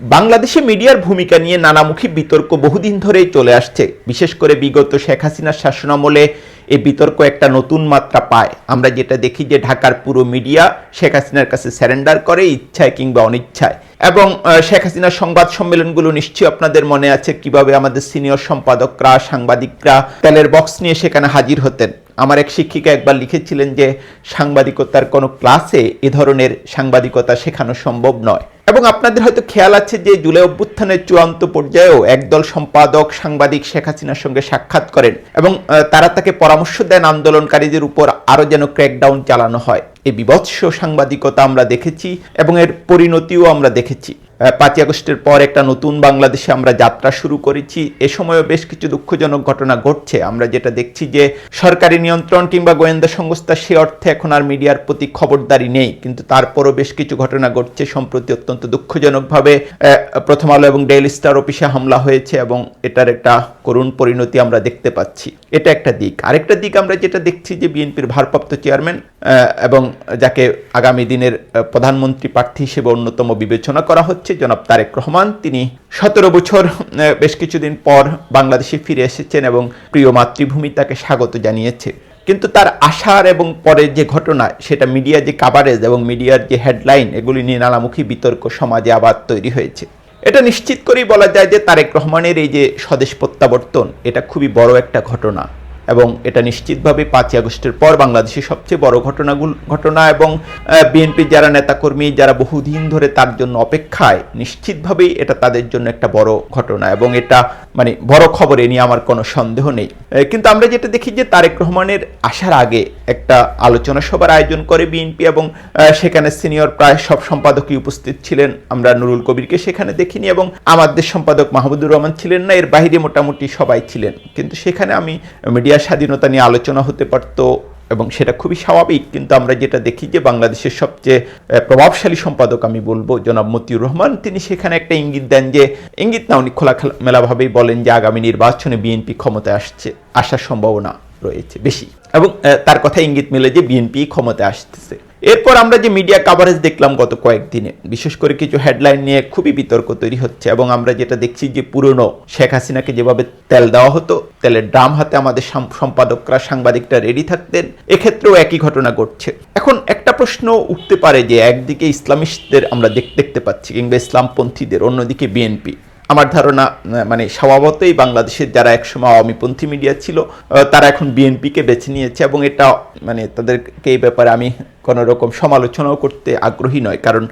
বাংলাদেশে মিডিয়ার ভূমিকা নিয়ে নানামুখী বিতর্ক বহুদিন ধরেই চলে আসছে। বিশেষ করে বিগত শেখ হাসিনার শাসনামলে এই বিতর্ক একটা নতুন মাত্রা পায়। আমরা যেটা দেখি যে ঢাকার পুরো মিডিয়া শেখ হাসিনার কাছে স্যারেন্ডার করে ইচ্ছায় কিংবা অনিচ্ছায়। এবং শেখ হাসিনার সংবাদ সম্মেলনগুলো নিশ্চয়ই আপনাদের মনে আছে কীভাবে আমাদের সিনিয়র সম্পাদকরা, সাংবাদিকরা তেলের বক্স নিয়ে সেখানে হাজির হতেন। আমার এক শিক্ষিকা একবার লিখেছিলেন যে, সাংবাদিকতার কোনো ক্লাসে এ ধরনের সাংবাদিকতা শেখানো সম্ভব নয়। এবং আপনাদের হয়তো খেয়াল আছে যে, জুলাই অভ্যুত্থানের চূড়ান্ত পর্যায়েও একদল সম্পাদক, সাংবাদিক শেখ হাসিনার সঙ্গে সাক্ষাৎ করেন এবং তারা তাকে পরামর্শ দেন আন্দোলনকারীদের উপর আরও যেন ক্র্যাকডাউন চালানো হয়। এই বিভৎস সাংবাদিকতা আমরা দেখেছি এবং এর পরিণতিও আমরা দেখেছি। পাঁচই আগস্টের পর একটা নতুন বাংলাদেশে আমরা যাত্রা শুরু করেছি। এ সময়ও বেশ কিছু দুঃখজনক ঘটনা ঘটছে। আমরা যেটা দেখছি যে, সরকারি নিয়ন্ত্রণ কিংবা গোয়েন্দা সংস্থা সে অর্থে এখন আর মিডিয়ার প্রতি খবরদারি নেই। কিন্তু তারপরও বেশ কিছু ঘটনা ঘটছে সম্প্রতি অত্যন্ত দুঃখজনকভাবে। প্রথম আলো এবং ডেইলি স্টার অফিসে হামলা হয়েছে এবং এটার একটা করুণ পরিণতি আমরা দেখতে পাচ্ছি। এটা একটা দিক। আরেকটা দিক আমরা যেটা দেখছি যে, বিএনপির ভারপ্রাপ্ত চেয়ারম্যান এবং যাকে আগামী দিনের প্রধানমন্ত্রী প্রার্থী হিসেবে অন্যতম বিবেচনা করা হচ্ছে জনাব তারেক রহমান। তিনি সতেরো বছর বেশ কিছুদিন পর বাংলাদেশে ফিরে এসেছেন এবং প্রিয় মাতৃভূমি তাকে স্বাগত জানিয়েছে। কিন্তু তার আশার এবং পরের যে ঘটনা, সেটা মিডিয়ার যে কাভারেজ এবং মিডিয়ার যে হেডলাইন এগুলি নিয়ে নানামুখী বিতর্ক সমাজে আবার তৈরি হয়েছে। এটা নিশ্চিত করেই বলা যায় যে তারেক রহমানের এই যে স্বদেশ প্রত্যাবর্তন, এটা খুবই বড় একটা ঘটনা। এবং এটা নিশ্চিতভাবে পাঁচই আগস্টের পর বাংলাদেশের সবচেয়ে বড় ঘটনাগুলো, ঘটনা এবং বিএনপির যারা নেতাকর্মী, যারা বহুদিন ধরে তার জন্য অপেক্ষায়, নিশ্চিতভাবেই এটা তাদের জন্য একটা বড় ঘটনা এবং এটা মানে বড় খবর এ নিয়ে আমার কোনো সন্দেহ নেই। কিন্তু আমরা যেটা দেখি যে তারেক রহমানের আসার আগে একটা আলোচনা সভার আয়োজন করে বিএনপি এবং সেখানে সিনিয়র প্রায় সব সম্পাদকই উপস্থিত ছিলেন। আমরা নুরুল কবিরকে সেখানে দেখিনি এবং আমাদের সম্পাদক মাহমুদুর রহমান ছিলেন না, এর বাইরে মোটামুটি সবাই ছিলেন। কিন্তু সেখানে আমি মিডিয়ার স্বাধীনতা নিয়ে আলোচনা হতে পারত এবং সেটা খুবই স্বাভাবিক, কিন্তু আমরা যেটা দেখি যে বাংলাদেশের সবচেয়ে প্রভাবশালী সম্পাদক আমি বলব জনাব মতিউর রহমান। তিনি সেখানে একটা ইঙ্গিত দেন যে, ইঙ্গিত না, উনি খোলা মেলাভাবেই বলেন যে, আগামী নির্বাচনে বিএনপি ক্ষমতায় আসছে, আসার সম্ভাবনা রয়েছে বেশি। এবং তার কথা ইঙ্গিত মিলে যে বিএনপি ক্ষমতায় আসতেছে। এরপর আমরা যে মিডিয়া কাভারেজ দেখলাম গত কয়েকদিনে, বিশেষ করে কিছু হেডলাইন নিয়ে খুবই বিতর্ক তৈরি হচ্ছে এবং আমরা যেটা দেখছি যে পুরনো শেখ হাসিনাকে যেভাবে তেল দেওয়া হতো, তেলের ড্রাম হাতে আমাদের সম্পাদকরা, সাংবাদিকরা রেডি থাকতেন, এক্ষেত্রেও একই ঘটনা ঘটছে। এখন একটা প্রশ্ন উঠতে পারে যে একদিকে ইসলামিস্টদের আমরা দেখতে পাচ্ছি কিংবা ইসলামপন্থীদের, অন্যদিকে বিএনপি আমার ধারণা মানে স্বভাবতই বাংলাদেশের যারা একসময় আওয়ামীপন্থী মিডিয়া ছিল তারা এখন বিএনপিকে বেছে নিয়েছে এবং এটা মানে তাদেরকে এই ব্যাপারে আমি কোনো রকম সমালোচনাও করতে আগ্রহী নয়, কারণ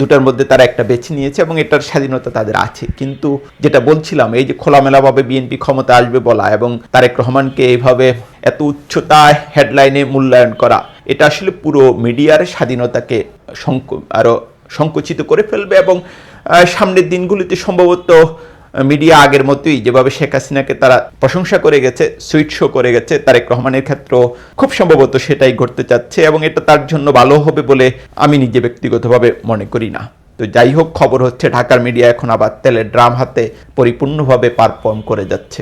দুটার মধ্যে তারা একটা বেছে নিয়েছে এবং এটার স্বাধীনতা তাদের আছে। কিন্তু যেটা বলছিলাম, এই যে খোলামেলাভাবে বিএনপি ক্ষমতা আসবে বলা এবং তারেক রহমানকে এইভাবে এত উচ্চতায় হেডলাইনে মূল্যায়ন করা, এটা আসলে পুরো মিডিয়ার স্বাধীনতাকে আরও সংকুচিত করে ফেলবে এবং সামনের দিনগুলিতে সম্ভবত মিডিয়া আগের মতোই যেভাবে শেখ হাসিনাকে তারা প্রশংসা করে গেছে, সুইট শো করে গেছে, তারেক রহমানের ক্ষেত্রেও খুব সম্ভবত সেটাই ঘটতে চাচ্ছে এবং এটা তার জন্য ভালো হবে বলে আমি নিজে ব্যক্তিগতভাবে মনে করি না। তো যাই হোক, খবর হচ্ছে ঢাকার মিডিয়া এখন আবার তেলের ড্রাম হাতে পরিপূর্ণভাবে পারফর্ম করে যাচ্ছে।